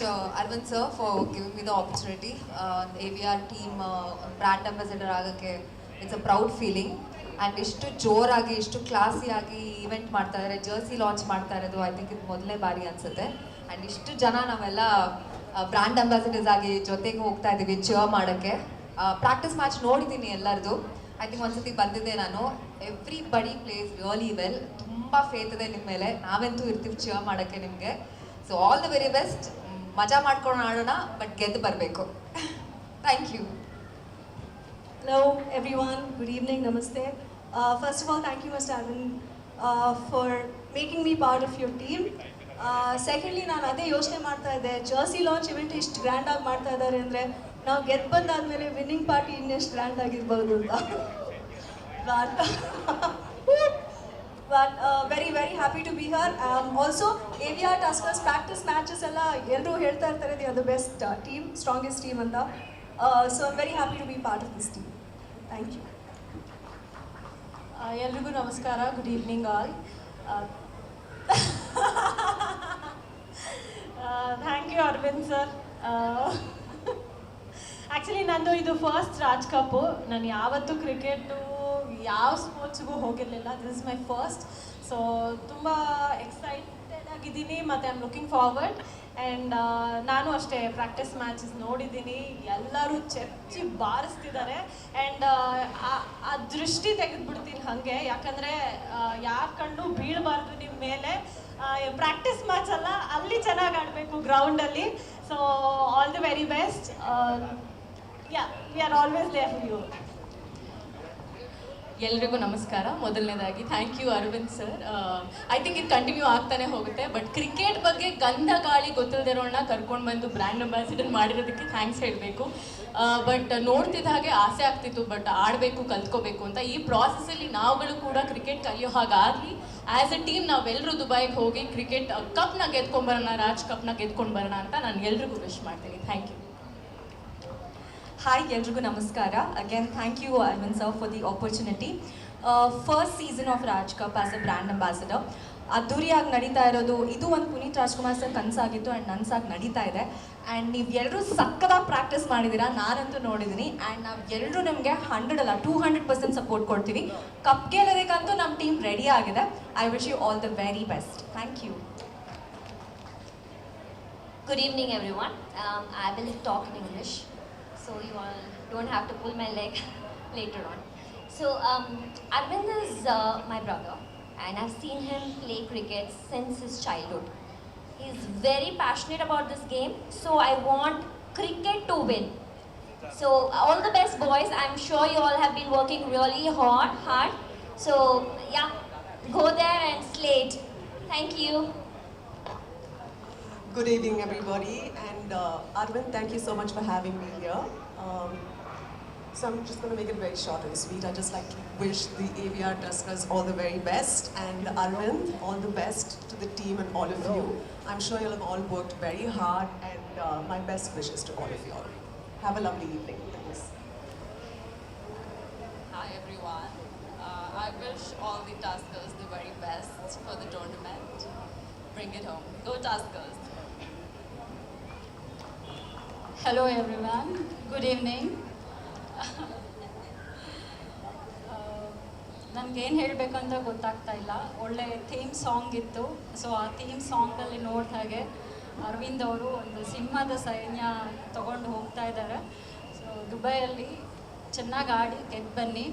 uh, Arvind sir for giving me the opportunity. Uh, AVR team uh, brand ambassador ಆಗಕ್ಕೆ it's a proud feeling and ಎಷ್ಟು ಜೋರಾಗಿ ಇಷ್ಟು ಕ್ಲಾಸಿಯಾಗಿ event ಮಾಡ್ತಾ ಇದ್ದಾರೆ Jersey launch ಮಾಡ್ತಾ ಇರೋದು ಐ ಥಿಂಕ್ ಇದು ಮೊದಲನೇ ಬಾರಿ ಅನ್ಸುತ್ತೆ. ಆ್ಯಂಡ್ ಇಷ್ಟು ಜನ ನಾವೆಲ್ಲ ಬ್ರ್ಯಾಂಡ್ ಅಂಬಾಸಿಡರ್ಸ್ ಆಗಿ ಜೊತೆಗೆ ಹೋಗ್ತಾ ಇದ್ದೀವಿ ಚೇರ್ ಮಾಡೋಕ್ಕೆ. ಪ್ರಾಕ್ಟೀಸ್ ಮ್ಯಾಚ್ ನೋಡಿದ್ದೀನಿ ಎಲ್ಲರದು. ಐ ಥಿಂಕ್ ಒಂದ್ಸತಿ ಬಂದಿದ್ದೆ ನಾನು. ಎವ್ರಿ ಬಡಿ ಪ್ಲೇಸ್ ರಿಯಲಿ ವೆಲ್ ತುಂಬ ಫೇತ್ ಇದೆ ನಿಮ್ಮ ಮೇಲೆ. ನಾವಂತೂ ಇರ್ತೀವಿ ಚೇರ್ ಮಾಡೋಕ್ಕೆ ನಿಮಗೆ. So all the very best ಮಜಾ ಮಾಡ್ಕೊಂಡು ಆಡೋಣ ಬಟ್ ಗೆದ್ದು ಬರಬೇಕು. Thank you hello every good evening ನಮಸ್ತೆ first of all thank you must Arvind for making me part of your team secondly ನಾನು ಅದೇ ಯೋಚನೆ ಮಾಡ್ತಾ ಇದ್ದೆ. ಜರ್ಸಿ ಲಾಂಚ್ ಇವೆಂಟ್ ಇಷ್ಟು ಗ್ರ್ಯಾಂಡ್ ಆಗಿ ಮಾಡ್ತಾ ಇದ್ದಾರೆ ಅಂದರೆ ನಾವು ಗೆದ್ದು ಬಂದಾದ್ಮೇಲೆ ವಿನ್ನಿಂಗ್ ಪಾರ್ಟಿ ಇನ್ನೆಷ್ಟು ಗ್ರ್ಯಾಂಡ್ ಆಗಿರ್ಬೋದು ಅಂತ. But very very happy to be here also uh we are Tuskers practice matches ಎಲ್ಲ ಎಲ್ಲರೂ ಹೇಳ್ತಾ ಇರ್ತಾರೆ they are the best team strongest team ಅಂತ. So I'm very happy to be part of this team thank you ಎಲ್ರಿಗೂ ನಮಸ್ಕಾರ good evening all thank you Arvind sir actually ನಂದು ಇದು first Raj cup ನಾನು ಯಾವತ್ತೂ ಕ್ರಿಕೆಟು ಯಾವ ಸ್ಪೋರ್ಟ್ಸ್ಗೂ ಹೋಗಿರಲಿಲ್ಲ. This is my first so ತುಂಬ ಎಕ್ಸೈಟೆಡ್ ಆಗಿದ್ದೀನಿ ಮತ್ತು I am looking forward and ನಾನು ಅಷ್ಟೇ ಪ್ರಾಕ್ಟೀಸ್ ಮ್ಯಾಚಸ್ ನೋಡಿದ್ದೀನಿ. ಎಲ್ಲರೂ ಚರ್ಚಿ ಬಾರಿಸ್ತಿದ್ದಾರೆ. ಆ್ಯಂಡ್ ಆ ದೃಷ್ಟಿ ತೆಗೆದುಬಿಡ್ತೀನಿ ಹಾಗೆ. ಯಾಕಂದರೆ ಯಾರ ಕಣ್ಣು ಬೀಳಬಾರ್ದು ನಿಮ್ಮ ಮೇಲೆ. ಪ್ರಾಕ್ಟೀಸ್ ಮ್ಯಾಚ್ ಅಲ್ಲ, ಅಲ್ಲಿ ಚೆನ್ನಾಗಿ ಆಡಬೇಕು ಗ್ರೌಂಡಲ್ಲಿ so all the very best yeah we are always there you ಎಲ್ರಿಗೂ ನಮಸ್ಕಾರ. ಮೊದಲನೇದಾಗಿ thank you Aravind sir I think ಇದು ಕಂಟಿನ್ಯೂ ಆಗ್ತಾನೆ ಹೋಗುತ್ತೆ ಬಟ್ ಕ್ರಿಕೆಟ್ ಬಗ್ಗೆ ಗಂಧ ಗಾಳಿ ಗೊತ್ತಿಲ್ಲದಿರೋಣ ಕರ್ಕೊಂಡು ಬಂದು ಬ್ರ್ಯಾಂಡ್ ಅಂಬಾಸಿಡರ್ ಮಾಡಿರೋದಕ್ಕೆ ಥ್ಯಾಂಕ್ಸ್ ಹೇಳಬೇಕು. ಬಟ್ ನೋಡ್ತಿದ್ದ ಹಾಗೆ ಆಸೆ ಆಗ್ತಿತ್ತು ಬಟ್ ಆಡಬೇಕು, ಕಲ್ತ್ಕೋಬೇಕು ಅಂತ. ಈ ಪ್ರಾಸೆಸಲ್ಲಿ ನಾವುಗಳು ಕೂಡ ಕ್ರಿಕೆಟ್ ಕಲಿಯೋ ಹಾಗಾಗಲಿ ಆ್ಯಸ್ ಎ ಟೀಮ್ ನಾವೆಲ್ಲರೂ ದುಬೈಗೆ ಹೋಗಿ ಕ್ರಿಕೆಟ್ ಕಪ್ನ ಗೆದ್ಕೊಂಡ್ಬರೋಣ ರಾಜ್ ಕಪ್ನ ಗೆದ್ಕೊಂಡು ಬರೋಣ ಅಂತ ನಾನು ಎಲ್ರಿಗೂ ವಿಶ್ ಮಾಡ್ತೀನಿ. ಥ್ಯಾಂಕ್ ಯು ಹಾಯ್ ಎಲ್ರಿಗೂ ನಮಸ್ಕಾರ. Again thank you Arvin sir for the opportunity first season of Raj cup as a brand ambassador ಅದ್ದೂರಿಯಾಗಿ ನಡೀತಾ ಇರೋದು ಇದು ಒಂದು ಪುನೀತ್ ರಾಜ್ಕುಮಾರ್ ಸರ್ ಕನಸಾಗಿತ್ತು ಆ್ಯಂಡ್ ನನ್ಸಾಗಿ ನಡೀತಾ ಇದೆ. ಆ್ಯಂಡ್ ನೀವು ಎಲ್ಲರೂ ಸಕ್ಕದಾಗಿ ಪ್ರಾಕ್ಟೀಸ್ ಮಾಡಿದ್ದೀರಾ ನಾನಂತೂ ನೋಡಿದ್ದೀನಿ ಆ್ಯಂಡ್ ನಾವು ಎಲ್ಲರೂ ನಿಮಗೆ ಹಂಡ್ರೆಡ್ ಅಲ್ಲ ಟೂ ಹಂಡ್ರೆಡ್ ಪರ್ಸೆಂಟ್ ಸಪೋರ್ಟ್ ಕೊಡ್ತೀವಿ. ಕಪ್ ಗೆಲ್ಲೋದಕ್ಕಂತೂ ನಮ್ಮ ಟೀಮ್ ರೆಡಿ ಆಗಿದೆ. I wish you all the very best thank you good evening every I will talk in English, so you all don't have to pull my leg later on. So, um, Arvind is uh, my brother, and I've seen him play cricket since his childhood. He's very passionate about this game, so I want cricket to win. So, all the best, boys. I'm sure you all have been working really hard, hard. So, yeah, go there and slay it. Thank you. Good evening, everybody. And uh, Arvind, thank you so much for having me here. Um, so I'm just going to make it very short and sweet. I'd just like to wish the AVR Tuskers all the very best. And Arvind, all the best to the team and all of you. I'm sure you'll have all worked very hard. And uh, my best wishes to all of you all. Have a lovely evening. Thanks. Hi everyone. Uh, I wish all the Tuskers the very best for the tournament. Bring it home. Go Tuskers. Hello, everyone. Good evening. ನನಗೇನು ಹೇಳಬೇಕಂತ ಗೊತ್ತಾಗ್ತಾ ಇಲ್ಲ ಒಳ್ಳೆ theme song ಇತ್ತು so ಆ theme ಸಾಂಗಲ್ಲಿ ನೋಡಿದ ಹಾಗೆ ಅರವಿಂದ್ ಅವರು ಒಂದು ಸಿಂಹದ ಸೈನ್ಯ ತಗೊಂಡು ಹೋಗ್ತಾ ಇದ್ದಾರೆ ಸೊ ದುಬೈಯಲ್ಲಿ ಚೆನ್ನಾಗಿ ಆಡಿ ಗೆದ್ದು ಬನ್ನಿ